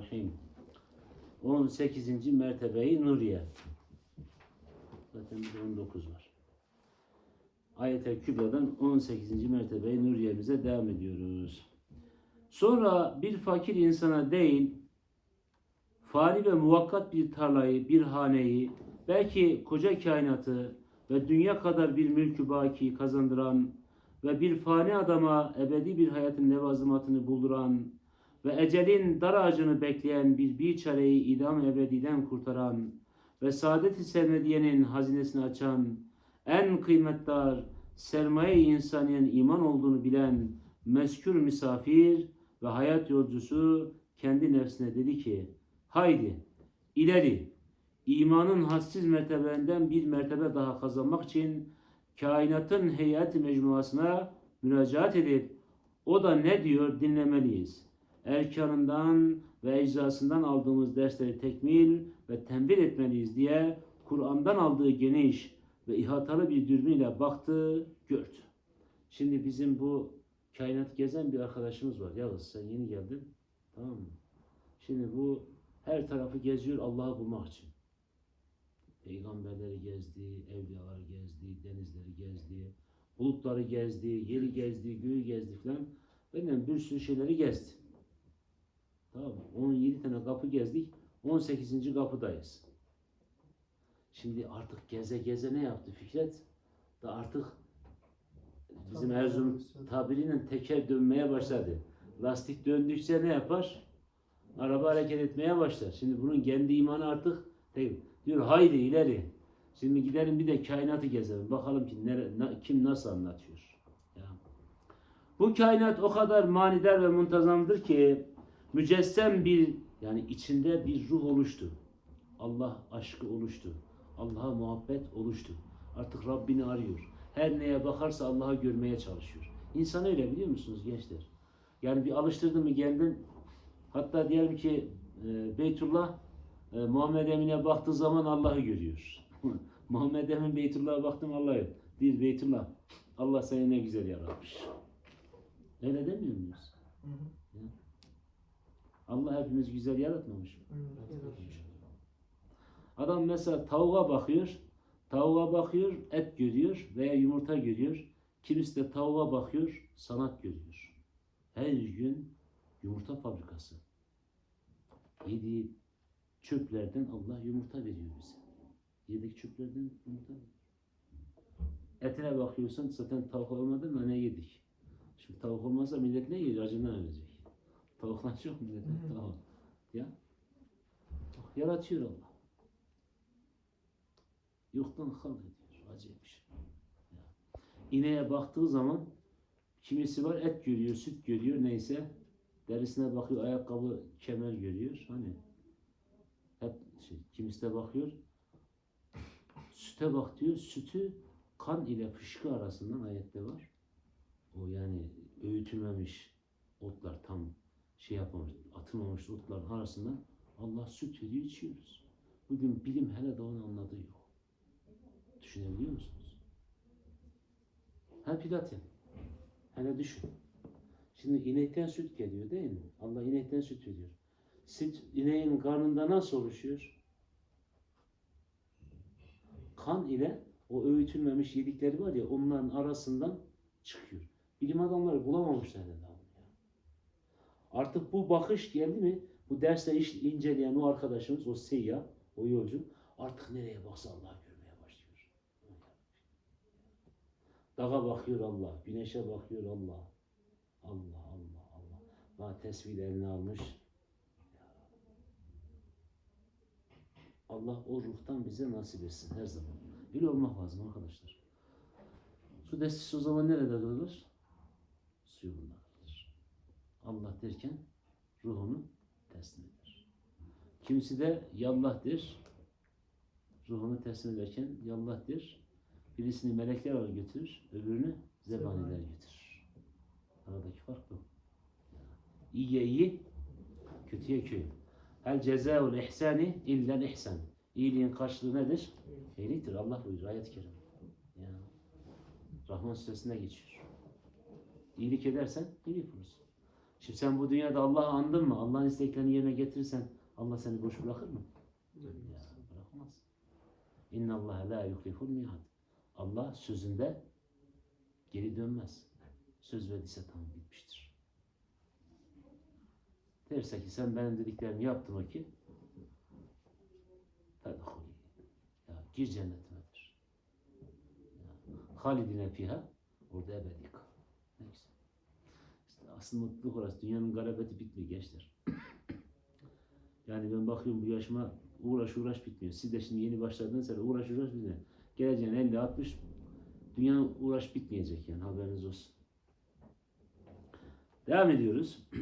Bismillahirrahmanirrahim. 18. mertebeyi Nuriye. Zaten bir de 19 var. Ayet-el Kübra'dan 18. mertebeyi Nuriye'mize devam ediyoruz. Sonra bir fakir insana değil, fani ve muvakkat bir tarlayı, bir haneyi, belki koca kainatı ve dünya kadar bir mülkü baki kazandıran ve bir fani adama ebedi bir hayatın levazımatını bulduran ve ecelin dar ağacını bekleyen bir biçareyi idam ebediden kurtaran ve saadet-i sermediyenin hazinesini açan, en kıymetdar sermaye-i insaniyenin iman olduğunu bilen meskür misafir ve hayat yolcusu kendi nefsine dedi ki, haydi ileri imanın hadsiz mertebelerinden bir mertebe daha kazanmak için kainatın heyet mecmuasına müracaat edip o da ne diyor dinlemeliyiz. Erkanından ve eczasından aldığımız dersleri tekmil ve tembir etmeliyiz diye Kur'an'dan aldığı geniş ve ihatalı bir dürbünle baktı, gördü. Şimdi bizim bu kainat gezen bir arkadaşımız var. Yavuz sen yeni geldin. Tamam mı? Şimdi bu her tarafı geziyor Allah'ı bulmak için. Peygamberleri gezdi, evliyaları gezdi, denizleri gezdi, bulutları gezdi, yeri gezdi, göğü gezdi filan. Benden bir sürü şeyleri gezdi. Tamam mı? 17 tane kapı gezdik. 18. kapıdayız. Şimdi artık geze geze ne yaptı Fikret? Da artık bizim Erzurum tabiriyle teker dönmeye başladı. Lastik döndükçe ne yapar? Araba hareket etmeye başlar. Şimdi bunun kendi imanı artık tek- diyor haydi ileri. Şimdi gidelim bir de kainatı gezelim. Bakalım ki nere, na- kim nasıl anlatıyor. Ya. Bu kainat o kadar manidar ve muntazamdır ki mücessem bir yani içinde bir ruh oluştu. Allah aşkı oluştu. Allah'a muhabbet oluştu. Artık Rabbini arıyor. Her neye bakarsa Allah'ı görmeye çalışıyor. İnsan öyle biliyor musunuz gençler? Yani bir alıştırdın mı kendin hatta diyelim ki e, Beytullah e, Muhammed Emin'e baktığı zaman Allah'ı görüyor. Muhammed Emin Beytullah'a baktım Allah'ı. Bir Beytullah Allah seni ne güzel yaratmış. Öyle demiyor muyuz? Allah hepimiz güzel yaratmamış mı? Adam mesela tavuğa bakıyor, tavuğa bakıyor, et görüyor veya yumurta görüyor. Kimisi de tavuğa bakıyor, sanat görüyor. Her gün yumurta fabrikası. Yediği çöplerden Allah yumurta veriyor bize. Yedik çöplerden yumurta veriyor. Etine bakıyorsan zaten tavuk olmadı mı ne yedik? Şimdi tavuk olmazsa millet ne yer? Acından ölecek. Tavuklar çok milletin tavuk. Ya. Bak, Yaratıyor Allah. Yoktan halk ediyor. Acayip bir şey. Ya. İneğe baktığı zaman kimisi var et görüyor, süt görüyor neyse. Derisine bakıyor, ayakkabı, kemer görüyor. Hani hep şey, kimisi de bakıyor. Süte bak diyor. Sütü kan ile fışkı arasından ayette var. O yani öğütülmemiş otlar tam şey yapmamış, atılmamış otların arasından Allah süt veriyor içiyoruz. Bugün bilim hele de onu anladığı yok. Düşünebiliyor musunuz? Ha Platin. Hele düşün. Şimdi inekten süt geliyor değil mi? Allah inekten süt veriyor. Süt ineğin karnında nasıl oluşuyor? Kan ile o öğütülmemiş yedikleri var ya onların arasından çıkıyor. Bilim adamları bulamamışlar ya. Artık bu bakış geldi mi? Bu dersleri iş- inceleyen o arkadaşımız, o seyyah, o yolcu artık nereye baksa Allah'ı görmeye başlıyor. Dağa bakıyor Allah, güneşe bakıyor Allah. Allah, Allah, Allah. Daha tesbih eline almış. Allah o ruhtan bize nasip etsin her zaman. Öyle olmak lazım arkadaşlar. Su destesi o zaman nerede kalır? Suyunda. Allah derken ruhunu teslim eder. Kimisi de yallah der. Ruhunu teslim ederken yallah der. Birisini melekler alır götürür, öbürünü zebaniler götürür. Aradaki fark bu. İyiye iyi, kötüye köy. El cezaul ihsani illel ihsan. İyiliğin karşılığı nedir? İyiliktir. Allah buyuruyor ayet-i kerime. Ya. Rahman suresinde geçiyor. İyilik edersen iyilik bulursun. Şimdi sen bu dünyada Allah'ı andın mı? Allah'ın isteklerini yerine getirirsen Allah seni boş bırakır mı? Ya, bırakmaz. İnna Allah la yuhliful mi'ad. Allah sözünde geri dönmez. Söz verdiyse tamam bitmiştir. Derse ki sen benim dediklerimi yaptın o ki. Ya gir cennetime der. Ya, Halidine fiha orada ebedi kal. Ne güzel. İşte asıl mutluluk orası. Dünyanın garabeti bitmiyor gençler. Yani ben bakıyorum bu yaşıma uğraş uğraş bitmiyor. Siz de şimdi yeni başladığınız sonra uğraş uğraş bitmiyor. Geleceğin 50 60 dünyanın uğraş bitmeyecek yani haberiniz olsun. Devam ediyoruz.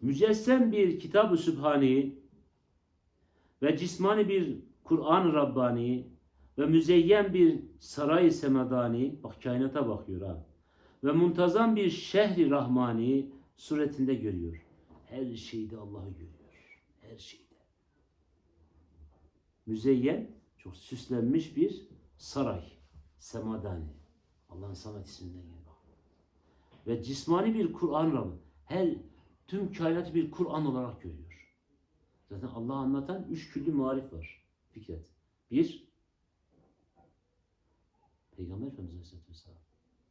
Mücessem bir kitab-ı sübhani ve cismani bir Kur'an-ı Rabbani ve müzeyyen bir saray-ı semadani bak kainata bakıyor ha ve muntazam bir şehri rahmani suretinde görüyor. Her şeyde Allah'ı görüyor. Her şeyde. Müzeyyen çok süslenmiş bir saray. Semadani. Allah'ın samet isminden geliyor. Ve cismani bir Kur'an Rabbı. Her tüm kainatı bir Kur'an olarak görüyor. Zaten Allah anlatan üç küllü marif var. Fikret. Bir, Peygamber Efendimiz Aleyhisselatü Vesselam.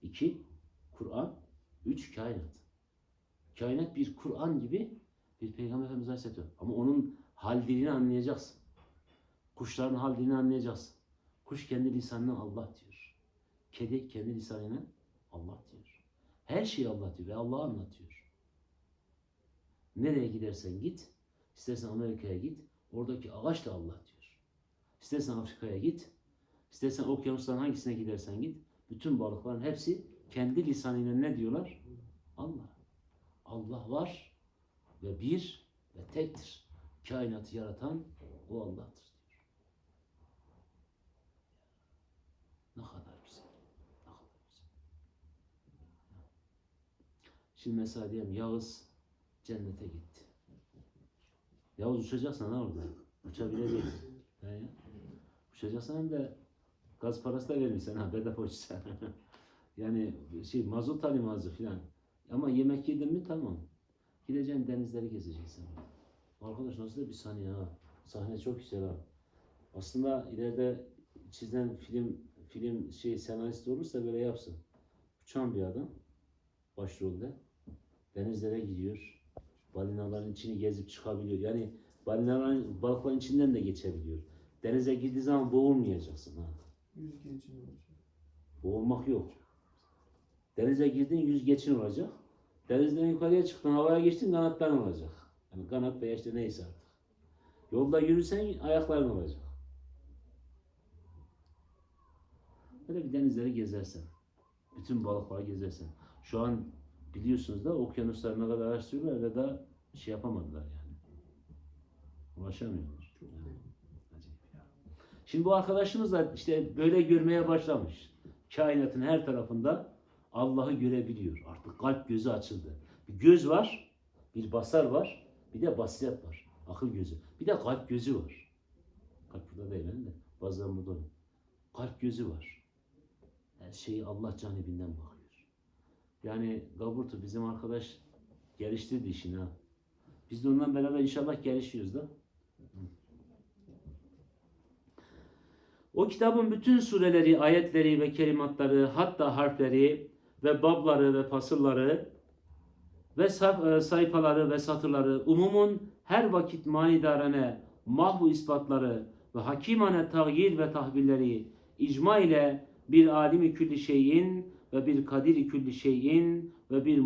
İki, Kur'an. Üç, kainat. Kainat bir Kur'an gibi bir Peygamber Efendimiz Aleyhisselatü Vesselam. Ama onun hal dilini anlayacaksın. Kuşların hal dilini anlayacaksın. Kuş kendi lisanına Allah diyor. Kedi kendi lisanına Allah diyor. Her şeyi Allah diyor ve Allah'ı anlatıyor. Nereye gidersen git, istersen Amerika'ya git, oradaki ağaç da Allah diyor. İstersen Afrika'ya git, istersen okyanusların hangisine gidersen git, bütün balıkların hepsi kendi lisanıyla ne diyorlar? Allah. Allah var ve bir ve tektir. Kainatı yaratan o Allah'tır diyor. Ne kadar güzel. Ne kadar güzel. Şimdi mesela diyelim Yağız cennete gitti. Yavuz uçacaksan ha orada. Uçabileceksin. He. Uçacaksan hem de gaz parası da vermişsen ha bedava uçsan. yani şey mazot alimazı filan. Ama yemek yedin mi tamam. Gideceksin denizleri gezeceksin. Arkadaş nasıl da bir sahne ha. Sahne çok güzel ha. Aslında ileride çizen film film şey senarist olursa böyle yapsın. Uçan bir adam başrolde denizlere gidiyor. Balinaların içini gezip çıkabiliyor. Yani balinaların balıkların içinden de geçebiliyor. Denize girdiği zaman boğulmayacaksın ha. Yüzgeçin olacak. Boğulmak yok. Denize girdin yüz geçin olacak. Denizden yukarıya çıktın havaya geçtin kanatların olacak. Yani kanat veya işte neyse artık. Yolda yürürsen ayakların olacak. Böyle bir denizleri gezersen. Bütün balıkları gezersen. Şu an biliyorsunuz da okyanuslar ne kadar araştırıyorlar ve da şey yapamadılar yani. Ulaşamıyorlar. Çok Yani. derin. Acayip ya. Şimdi bu arkadaşımız da işte böyle görmeye başlamış. Kainatın her tarafında Allah'ı görebiliyor. Artık kalp gözü açıldı. Bir göz var, bir basar var, bir de basiret var. Akıl gözü. Bir de kalp gözü var. Kalp burada değil de. Bazen burada. Kalp gözü var. Her şeyi Allah canibinden bakıyor. Yani Gaburtu bizim arkadaş geliştirdi işini ha. Biz de ondan beraber inşallah gelişiyoruz da. O kitabın bütün sureleri, ayetleri ve kelimatları, hatta harfleri ve babları ve fasılları ve e, sayfaları ve satırları, umumun her vakit manidarane mahvu ispatları ve hakimane tagyir ve tahvilleri icma ile bir alimi külli şeyin ve bir kadiri külli şeyin ve bir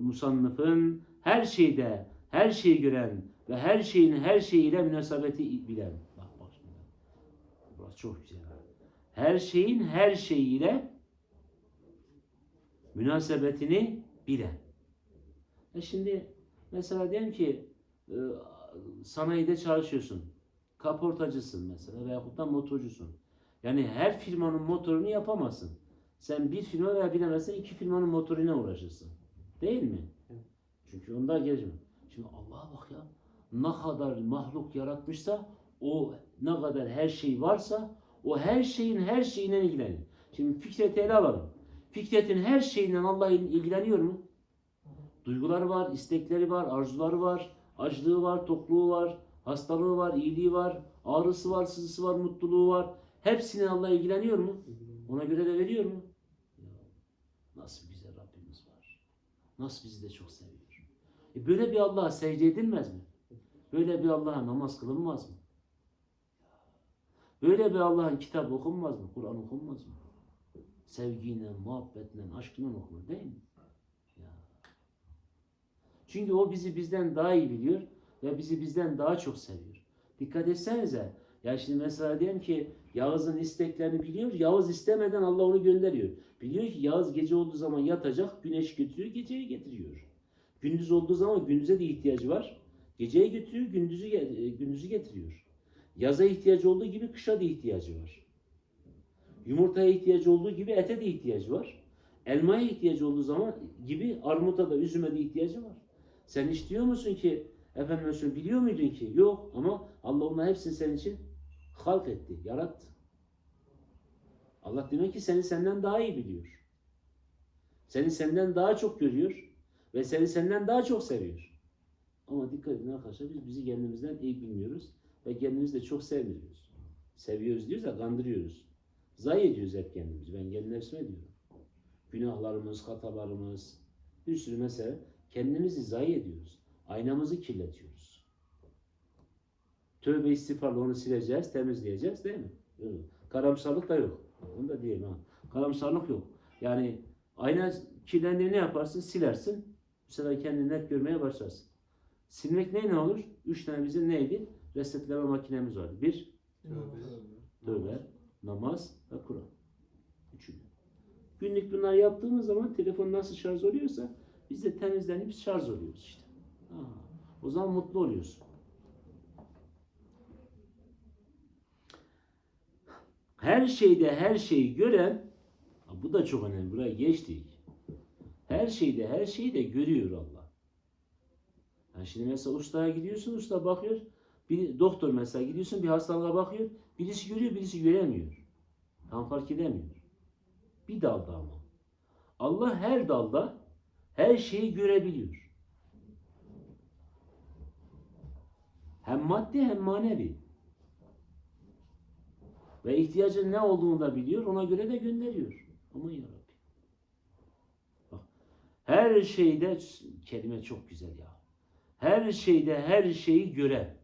musannıfın her şeyde her şeyi gören ve her şeyin her şeyiyle münasebeti bilen. Burası çok güzel. Her şeyin her şeyiyle münasebetini bilen. E şimdi mesela diyelim ki e, sanayide çalışıyorsun. Kaportacısın mesela veyahut da motorcusun. Yani her firmanın motorunu yapamazsın. Sen bir firma veya bilemezsen iki firmanın motoruna uğraşırsın. Değil mi? Evet. Çünkü onlar gelişmiyor. Şimdi Allah'a bak ya. Ne kadar mahluk yaratmışsa o ne kadar her şey varsa o her şeyin her şeyine ilgilenir. Şimdi Fikret'i ele alalım. Fikret'in her şeyinden Allah il- ilgileniyor mu? Duyguları var, istekleri var, arzuları var, açlığı var, tokluğu var, hastalığı var, iyiliği var, ağrısı var, sızısı var, mutluluğu var. Hepsine Allah ilgileniyor mu? Ona göre de veriyor mu? Nasıl güzel Rabbimiz var. Nasıl bizi de çok seviyor. E böyle bir Allah'a secde edilmez mi? Böyle bir Allah'a namaz kılınmaz mı? Böyle bir Allah'ın kitap okunmaz mı? Kur'an okunmaz mı? Sevgiyle, muhabbetle, aşkla okunur değil mi? Ya. Çünkü o bizi bizden daha iyi biliyor ve bizi bizden daha çok seviyor. Dikkat etsenize. Ya şimdi mesela diyelim ki Yağız'ın isteklerini biliyor. Yağız istemeden Allah onu gönderiyor. Biliyor ki Yağız gece olduğu zaman yatacak, güneş götürüyor, geceyi getiriyor. Gündüz olduğu zaman gündüze de ihtiyacı var. Geceyi götürüyor, gündüzü, e, gündüzü getiriyor. Yaza ihtiyacı olduğu gibi kışa da ihtiyacı var. Yumurtaya ihtiyacı olduğu gibi ete de ihtiyacı var. Elmaya ihtiyacı olduğu zaman gibi armuta da üzüme de ihtiyacı var. Sen hiç diyor musun ki efendim mesela biliyor muydun ki? Yok ama Allah onların hepsini senin için halk etti, yarattı. Allah demek ki seni senden daha iyi biliyor. Seni senden daha çok görüyor ve seni senden daha çok seviyor. Ama dikkat edin arkadaşlar biz bizi kendimizden iyi bilmiyoruz ve kendimizi de çok sevmiyoruz. Seviyoruz diyoruz da kandırıyoruz. Zayi ediyoruz hep kendimizi. Ben kendi nefsime diyorum. Günahlarımız, hatalarımız, bir sürü mesele kendimizi zayi ediyoruz. Aynamızı kirletiyoruz. Tövbe istiğfarla onu sileceğiz, temizleyeceğiz değil mi? Evet. Karamsarlık da yok. Onu da diyeyim ha. Karamsarlık yok. Yani ayna kirlendiğini ne yaparsın? Silersin. Bu sefer kendini net görmeye başlarsın. Silmek ne olur? Üç tane bizim neydi? Resetleme makinemiz vardı. Bir, tövbe, namaz ve Kur'an. Üçünü. Günlük bunlar yaptığımız zaman telefon nasıl şarj oluyorsa biz de temizlenip şarj oluyoruz işte. Ha, o zaman mutlu oluyorsun. Her şeyde her şeyi gören, bu da çok önemli, buraya geçtik. Her şeyde her şeyi de görüyor Allah. Yani şimdi mesela ustaya gidiyorsun, usta bakıyor. Bir doktor mesela gidiyorsun bir hastalığa bakıyor. Birisi görüyor, birisi göremiyor. Tam fark edemiyor. Bir dalda ama. Allah her dalda her şeyi görebiliyor. Hem maddi hem manevi. Ve ihtiyacın ne olduğunu da biliyor. Ona göre de gönderiyor. Aman yarabbim. Bak. Her şeyde kelime çok güzel ya. Her şeyde her şeyi gören.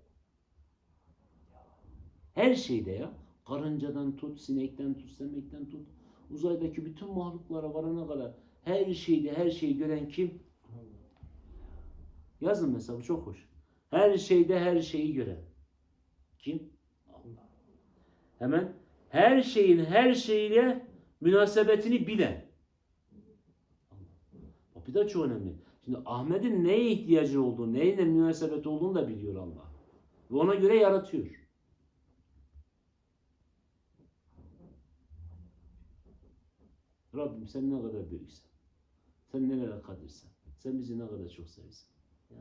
Her şeyde ya. Karıncadan tut, sinekten tut, semekten tut. Uzaydaki bütün mahluklara varana kadar her şeyde her şeyi gören kim? Yazın mesela çok hoş. Her şeyde her şeyi gören. Kim? Allah. Hemen her şeyin her şeyle münasebetini bilen. O bir de çok önemli. Şimdi Ahmet'in neye ihtiyacı olduğunu, neyle münasebet olduğunu da biliyor Allah. Ve ona göre yaratıyor. Rabbim sen ne kadar büyüksen, sen nelere kadirsen, sen bizi ne kadar çok seversin. Ya.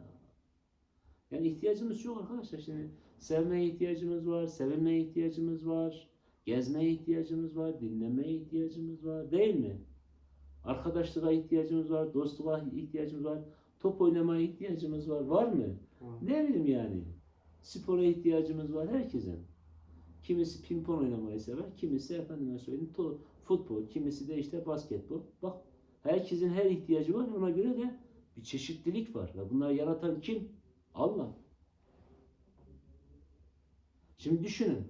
Yani ihtiyacımız çok arkadaşlar. Şimdi sevmeye ihtiyacımız var, sevilmeye ihtiyacımız var, gezmeye ihtiyacımız var, dinlemeye ihtiyacımız var değil mi? Arkadaşlığa ihtiyacımız var, dostluğa ihtiyacımız var, top oynamaya ihtiyacımız var. Var mı? Ne bileyim yani. Spora ihtiyacımız var herkesin. Kimisi pimpon oynamayı sever, kimisi efendime söyleyeyim to, futbol, kimisi de işte basketbol. Bak herkesin her ihtiyacı var ona göre de bir çeşitlilik var. Ve bunları yaratan kim? Allah. Şimdi düşünün.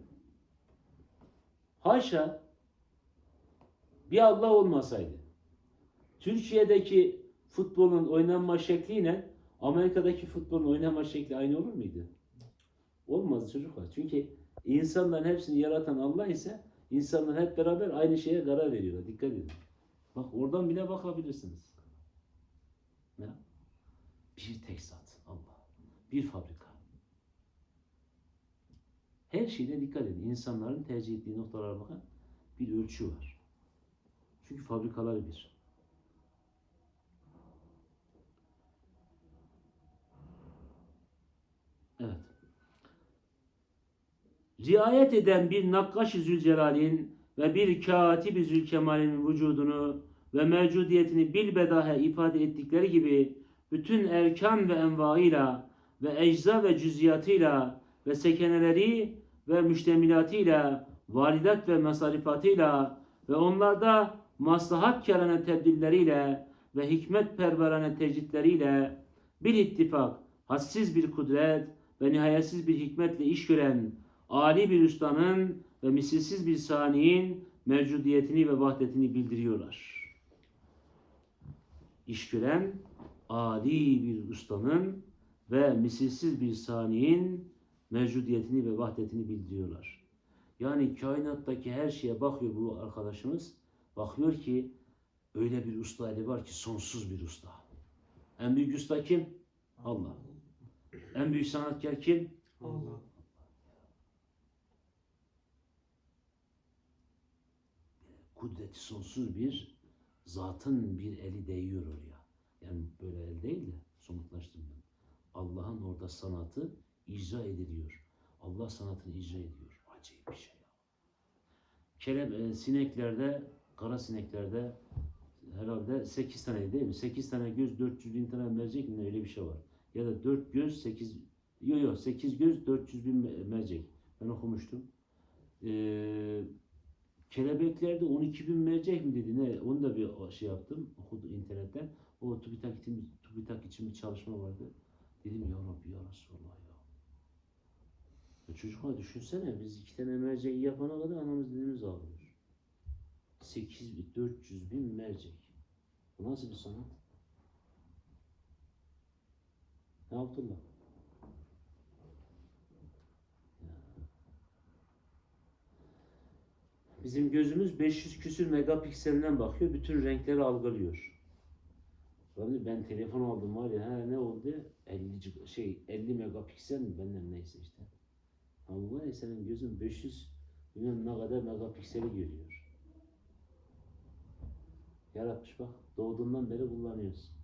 Haşa bir Allah olmasaydı Türkiye'deki futbolun oynanma şekliyle Amerika'daki futbolun oynanma şekli aynı olur muydu? Olmaz çocuklar. Çünkü insanların hepsini yaratan Allah ise insanlar hep beraber aynı şeye karar veriyorlar. Dikkat edin. Bak oradan bile bakabilirsiniz. Ne? Bir tek zat Allah. Bir fabrika. Her şeyine dikkat edin. İnsanların tercih ettiği noktalara bakın. Bir ölçü var. Çünkü fabrikaları bir. Evet. Riayet eden bir nakkaş-ı Zülcelal'in ve bir katib-i Zülkemal'in vücudunu ve mevcudiyetini bilbedahe ifade ettikleri gibi bütün erkan ve envaıyla ve ecza ve cüziyatıyla ve sekeneleri ve müştemilatıyla varidat ve masarifatıyla ve onlarda maslahat kârane tebdilleriyle ve hikmet perverane tecritleriyle bir ittifak, hassiz bir kudret ve nihayetsiz bir hikmetle iş gören Ali bir ustanın ve misilsiz bir saniyin mevcudiyetini ve vahdetini bildiriyorlar. İş gören Ali bir ustanın ve misilsiz bir saniyin mevcudiyetini ve vahdetini bildiriyorlar. Yani kainattaki her şeye bakıyor bu arkadaşımız. Bakıyor ki öyle bir usta eli var ki sonsuz bir usta. En büyük usta kim? Allah. En büyük sanatkar kim? Allah. Kudreti sonsuz bir zatın bir eli değiyor oraya. Yani böyle el değil de somutlaştırmıyorum. Allah'ın orada sanatı icra ediliyor. Allah sanatını icra ediyor. Acayip bir şey. Kelep, e, sineklerde, kara sineklerde herhalde 8 tane değil mi? 8 tane göz 400 bin tane mercek mi öyle bir şey var. Ya da 4 göz 8 yok yok 8 göz 400 bin me- mercek. Ben okumuştum. Eee Kelebeklerde 12 bin mercek mi dedi ne? Onu da bir şey yaptım. Okudum internetten. O TÜBİTAK için, TÜBİTAK için bir çalışma vardı. Dedim ya Rabbi ya Resulallah ya. ya çocuklar düşünsene biz iki tane merceği yapana kadar anamız dilimiz ağlıyor. 8 bin, 400 bin mercek. Bu nasıl bir sanat? Ne yaptılar? Bizim gözümüz 500 küsür megapikselden bakıyor. Bütün renkleri algılıyor. Ben, ben telefon aldım var ya ha, ne oldu? 50 cig- şey 50 megapiksel mi benden neyse işte. Ama var ya senin gözün 500 bilmem ne kadar megapikseli görüyor. Yaratmış bak. Doğduğundan beri kullanıyorsun.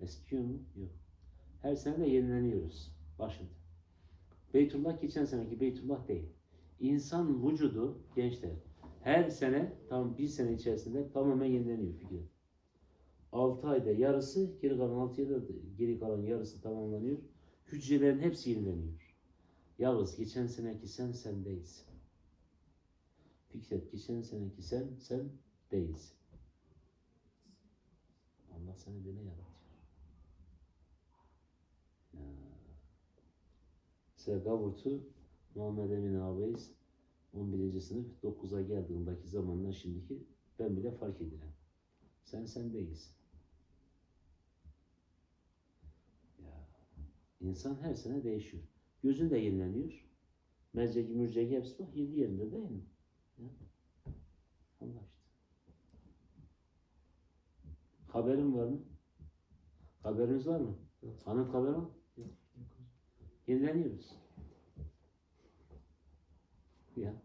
Eskiyor mu? Yok. Her sene de yenileniyoruz. Başında. Beytullah geçen seneki Beytullah değil. İnsan vücudu gençler her sene tam bir sene içerisinde tamamen yenileniyor fikir. 6 ayda yarısı geri kalan 6 ayda da geri kalan yarısı tamamlanıyor. Hücrelerin hepsi yenileniyor. Yalnız geçen seneki sen sen değilsin. Fikret geçen seneki sen sen değilsin. Allah seni böyle yaratıyor. Ya. Mesela Gavurt'u Muhammed Emin ağabeyiz 11. sınıf 9'a geldiğindeki zamanla şimdiki ben bile fark ediyorum. Sen sen değilsin. Ya, insan her sene değişiyor. Gözün de yenileniyor. Merceki mürceki hepsi bak yedi yerinde değil mi? Ya. Allah işte. Haberin var mı? Haberiniz var mı? Yok. Anıt haber var mı? Yenileniyoruz. Ya.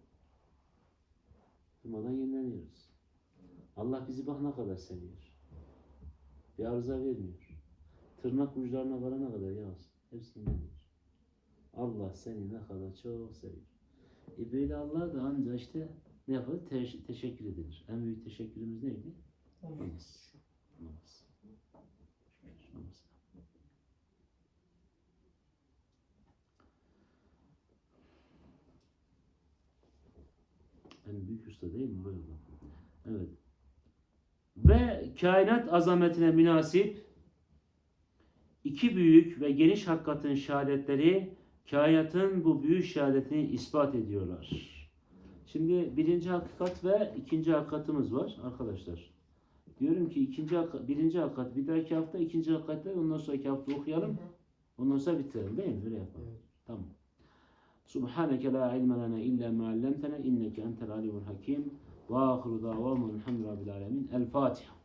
Durmadan yenileniyoruz. Allah bizi bak ne kadar seviyor. Bir arıza vermiyor. Tırnak uçlarına varana kadar yaz. Hepsi yenileniyor. Allah seni ne kadar çok seviyor. E böyle Allah da anca işte ne yapar? Te- teşekkür edilir. En büyük teşekkürümüz neydi? Namaz. Namaz. En büyük usta değil mi? Evet. Ve kainat azametine münasip iki büyük ve geniş hakikatin şehadetleri kainatın bu büyük şehadetini ispat ediyorlar. Şimdi birinci hakikat ve ikinci hakikatimiz var arkadaşlar. Diyorum ki ikinci birinci hakikat bir dahaki hafta ikinci hakikatler ondan sonraki hafta okuyalım. Ondan sonra bitirelim değil mi? Öyle yapalım. Tamam. سبحانك لا علم لنا إلا ما علمتنا إنك أنت العليم الحكيم. وآخر دعوانا الحمد لله رب العالمين. الفاتحة.